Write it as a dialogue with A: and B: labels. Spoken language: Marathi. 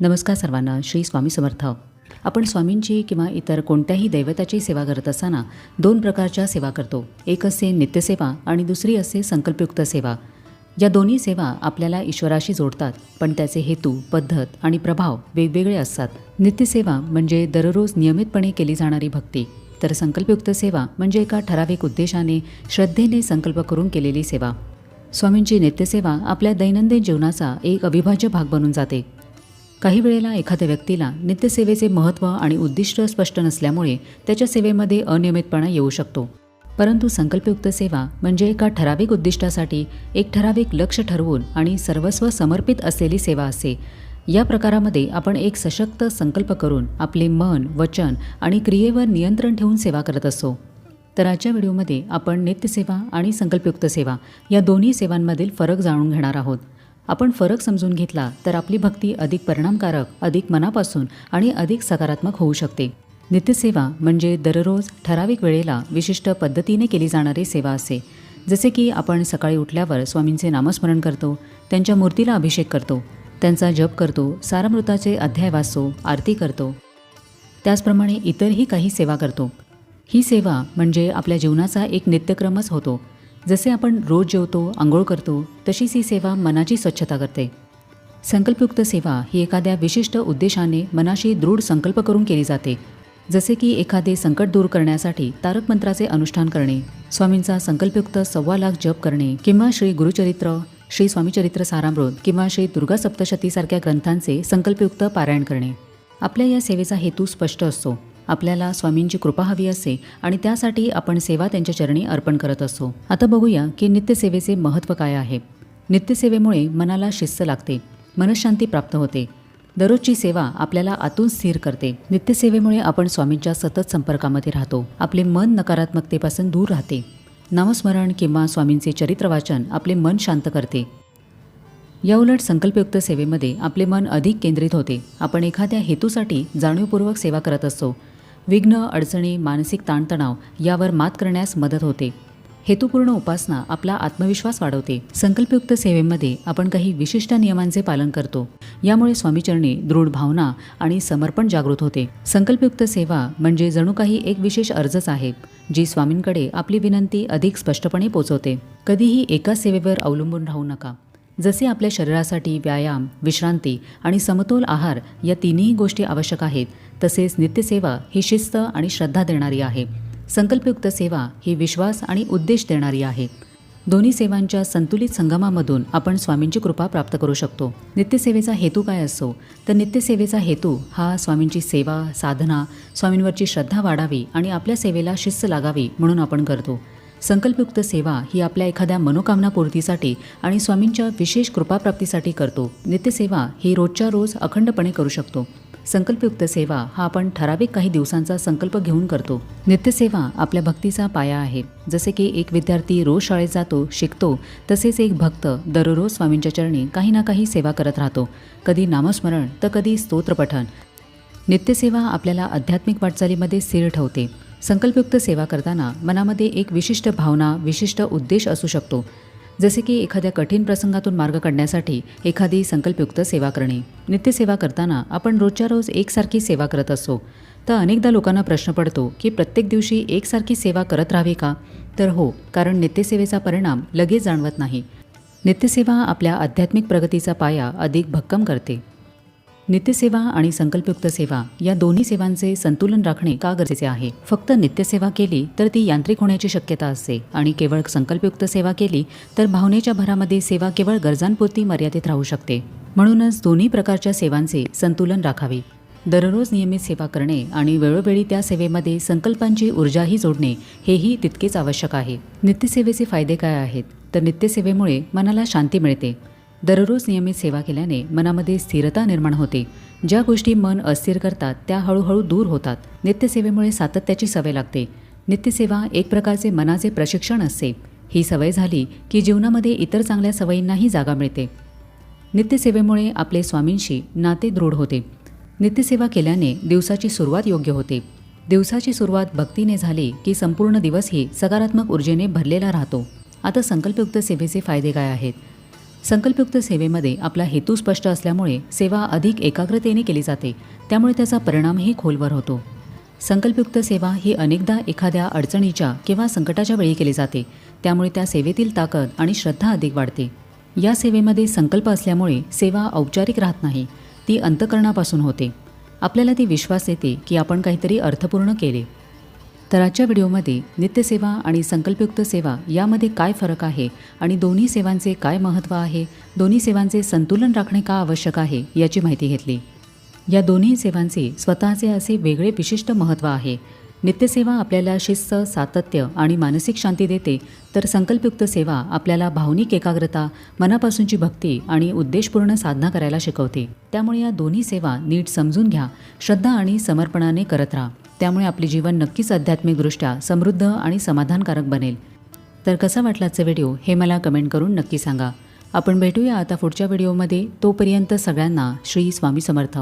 A: नमस्कार सर्वांना श्री स्वामी समर्थ. आपण स्वामींची किंवा इतर कोणत्याही दैवताची सेवा करत असताना दोन प्रकारच्या सेवा करतो. एक असते नित्यसेवा आणि दुसरी असते संकल्पयुक्त सेवा. या दोन्ही सेवा आपल्याला ईश्वराशी जोडतात पण त्याचे हेतू पद्धत आणि प्रभाव वेगवेगळे असतात. नित्यसेवा म्हणजे दररोज नियमितपणे केली जाणारी भक्ती. तर संकल्पयुक्त सेवा म्हणजे एका ठराविक उद्देशाने श्रद्धेने संकल्प करून केलेली सेवा. स्वामींची नित्यसेवा आपल्या दैनंदिन जीवनाचा एक अविभाज्य भाग बनून जाते. काही वेळेला एखाद्या व्यक्तीला नित्यसेवेचे महत्त्व आणि उद्दिष्ट स्पष्ट नसल्यामुळे त्याच्या सेवेमध्ये अनियमितपणा येऊ शकतो. परंतु संकल्पयुक्त सेवा म्हणजे एका ठराविक उद्दिष्टासाठी एक ठराविक लक्ष ठरवून आणि सर्वस्व समर्पित असलेली सेवा असे. या प्रकारामध्ये आपण एक सशक्त संकल्प करून आपले मन वचन आणि क्रियेवर नियंत्रण ठेवून सेवा करत असतो तर आजच्या व्हिडिओमध्ये आपण नित्यसेवा आणि संकल्पयुक्त सेवा या दोन्ही सेवांमधील फरक जाणून घेणार आहोत. आपण फरक समजून घेतला तर आपली भक्ती अधिक परिणामकारक अधिक मनापासून आणि अधिक सकारात्मक होऊ शकते. नित्यसेवा म्हणजे दररोज ठराविक वेळेला विशिष्ट पद्धतीने केली जाणारी सेवा असे. जसे की आपण सकाळी उठल्यावर स्वामींचे नामस्मरण करतो त्यांच्या मूर्तीला अभिषेक करतो त्यांचा जप करतो सारामृताचे अध्याय वाचतो आरती करतो. त्याचप्रमाणे इतरही काही सेवा करतो. ही सेवा म्हणजे आपल्या जीवनाचा एक नित्यक्रमच होतो. जसे आपण रोज जेवतो आंघोळ करतो तशीच ही सेवा मनाची स्वच्छता करते. संकल्पयुक्त सेवा ही एखाद्या विशिष्ट उद्देशाने मनाशी दृढ संकल्प करून केली जाते. जसे की एखादे संकट दूर करण्यासाठी तारक मंत्राचे अनुष्ठान करणे स्वामींचा संकल्पयुक्त सव्वा लाख जप करणे किंवा श्री गुरुचरित्र श्री स्वामीचरित्र सारामृत किंवा श्री दुर्गा सप्तशतीसारख्या ग्रंथांचे संकल्पयुक्त पारायण करणे. आपल्या या सेवेचा हेतू स्पष्ट असतो. आपल्याला स्वामींची कृपा हवी असते आणि त्यासाठी आपण सेवा त्यांच्या चरणी अर्पण करत असतो आता बघूया की नित्यसेवेचे महत्त्व काय आहे. नित्यसेवेमुळे मनाला शिस्त लागते मनशांती प्राप्त होते. दररोजची सेवा आपल्याला आतून स्थिर करते. नित्यसेवेमुळे आपण स्वामींच्या सतत संपर्कामध्ये राहतो. आपले मन नकारात्मकतेपासून दूर राहते. नामस्मरण किंवा स्वामींचे चरित्र वाचन आपले मन शांत करते. याउलट संकल्पयुक्त सेवेमध्ये आपले मन अधिक केंद्रित होते. आपण एखाद्या हेतूसाठी जाणीवपूर्वक सेवा करत असतो विघ्न अडचणी मानसिक ताणतणाव यावर मात करण्यास मदत होते. हेतुपूर्ण उपासना आपला आत्मविश्वास वाढवते. संकल्पयुक्त सेवेमध्ये आपण काही विशिष्ट नियमांचे पालन करतो. यामुळे स्वामीचरणी दृढ भावना आणि समर्पण जागृत होते. संकल्पयुक्त सेवा म्हणजे जणू काही एक विशेष अर्जच आहे जी स्वामींकडे आपली विनंती अधिक स्पष्टपणे पोचवते. कधीही एकाच सेवेवर अवलंबून राहू नका. जसे आपल्या शरीरासाठी व्यायाम विश्रांती आणि समतोल आहार या तिन्ही गोष्टी आवश्यक आहेत तसेच नित्यसेवा ही शिस्त आणि श्रद्धा देणारी आहे. संकल्पयुक्त सेवा ही विश्वास आणि उद्देश देणारी आहे. दोन्ही सेवांच्या संतुलित संगमामधून आपण स्वामींची कृपा प्राप्त करू शकतो. नित्यसेवेचा हेतू काय असतो तर नित्यसेवेचा हेतू हा स्वामींची सेवा साधना स्वामींवरची श्रद्धा वाढावी आणि आपल्या सेवेला शिस्त लागावी म्हणून आपण करतो. संकल्पयुक्त सेवा ही आपल्या एखाद्या मनोकामना पूर्तीसाठी आणि स्वामींच्या विशेष कृपाप्राप्तीसाठी करतो. नित्यसेवा ही रोजच्या रोज अखंडपणे करू शकतो. संकल्पयुक्त सेवा हा आपण ठराविक काही दिवसांचा संकल्प घेऊन करतो. नित्यसेवा आपल्या भक्तीचा पाया आहे. जसे की एक विद्यार्थी रोज शाळेत जातो शिकतो तसेच एक भक्त दररोज स्वामींच्या चरणी काही ना काही सेवा करत राहतो. कधी नामस्मरण तर कधी स्तोत्रपठण नित्यसेवा आपल्याला आध्यात्मिक वाटचालीमध्ये स्थिर ठेवते. संकल्पयुक्त सेवा करताना मनामध्ये एक विशिष्ट भावना विशिष्ट उद्देश असू शकतो. जसे की एखाद्या कठीण प्रसंगातून मार्ग काढण्यासाठी एखादी संकल्पयुक्त सेवा करणे. नित्यसेवा करताना आपण रोजच्या रोज एकसारखी सेवा करत असतो तर अनेकदा लोकांना प्रश्न पडतो की प्रत्येक दिवशी एकसारखी सेवा करत राहावी का? तर हो कारण नित्यसेवेचा परिणाम लगेच जाणवत नाही. नित्यसेवा आपल्या आध्यात्मिक प्रगतीचा पाया अधिक भक्कम करते. नित्यसेवा आणि संकल्पयुक्त सेवा या दोन्ही सेवांचे संतुलन राखणे का गरजेचे आहे? फक्त नित्यसेवा केली तर ती यांत्रिक होण्याची शक्यता असते आणि केवळ संकल्पयुक्त सेवा केली तर भावनेच्या भरामध्ये सेवा केवळ गरजांपुरती मर्यादित राहू शकते. म्हणूनच दोन्ही प्रकारच्या सेवांचे संतुलन राखावे. दररोज नियमित सेवा करणे आणि वेळोवेळी त्या सेवेमध्ये संकल्पांची ऊर्जाही जोडणे हेही तितकेच आवश्यक आहे. नित्यसेवेचे फायदे काय आहेत? तर नित्यसेवेमुळे मनाला शांती मिळते. दररोज नियमित सेवा केल्याने मनामध्ये स्थिरता निर्माण होते. ज्या गोष्टी मन अस्थिर करतात त्या हळूहळू दूर होतात. नित्यसेवेमुळे सातत्याची सवय लागते. नित्यसेवा एक प्रकारचे मनाचे प्रशिक्षण असते. ही सवय झाली की जीवनामध्ये इतर चांगल्या सवयींनाही जागा मिळते. नित्यसेवेमुळे आपले स्वामींशी नाते दृढ होते. नित्यसेवा केल्याने दिवसाची सुरुवात योग्य होते. दिवसाची सुरुवात भक्तीने झाली की संपूर्ण दिवसही सकारात्मक ऊर्जेने भरलेला राहतो. आता संकल्पयुक्त सेवेचे फायदे काय आहेत? संकल्पयुक्त सेवेमध्ये आपला हेतू स्पष्ट असल्यामुळे सेवा अधिक एकाग्रतेने केली जाते. त्यामुळे त्याचा परिणामही खोलवर होतो. संकल्पयुक्त सेवा ही अनेकदा एखाद्या अडचणीच्या किंवा संकटाच्या वेळी केली जाते. त्यामुळे त्या सेवेतील ताकद आणि श्रद्धा अधिक वाढते. या सेवेमध्ये संकल्प असल्यामुळे सेवा औपचारिक राहत नाही. ती अंतकरणापासून होते. आपल्याला ती विश्वास येते की आपण काहीतरी अर्थपूर्ण केले. तर आजच्या व्हिडिओमध्ये नित्यसेवा आणि संकल्पयुक्त सेवा यामध्ये काय फरक आहे आणि दोन्ही सेवांचे काय महत्त्व आहे दोन्ही सेवांचे संतुलन राखणे का आवश्यक आहे याची माहिती घेतली. या दोन्ही सेवांचे स्वतःचे असे वेगळे विशिष्ट महत्त्व आहे. नित्यसेवा आपल्याला शिस्त सातत्य आणि मानसिक शांती देते तर संकल्पयुक्त सेवा आपल्याला भावनिक एकाग्रता मनापासूनची भक्ती आणि उद्देशपूर्ण साधना करायला शिकवते. त्यामुळे या दोन्ही सेवा नीट समजून घ्या श्रद्धा आणि समर्पणाने करत राहा. त्यामुळे आपले जीवन नक्कीच आध्यात्मिकदृष्ट्या समृद्ध आणि समाधानकारक बनेल. तर कसा वाटला आजचा व्हिडिओ हे मला कमेंट करून नक्की सांगा. आपण भेटूया आता पुढच्या व्हिडिओमध्ये. तोपर्यंत सगळ्यांना श्री स्वामी समर्थ.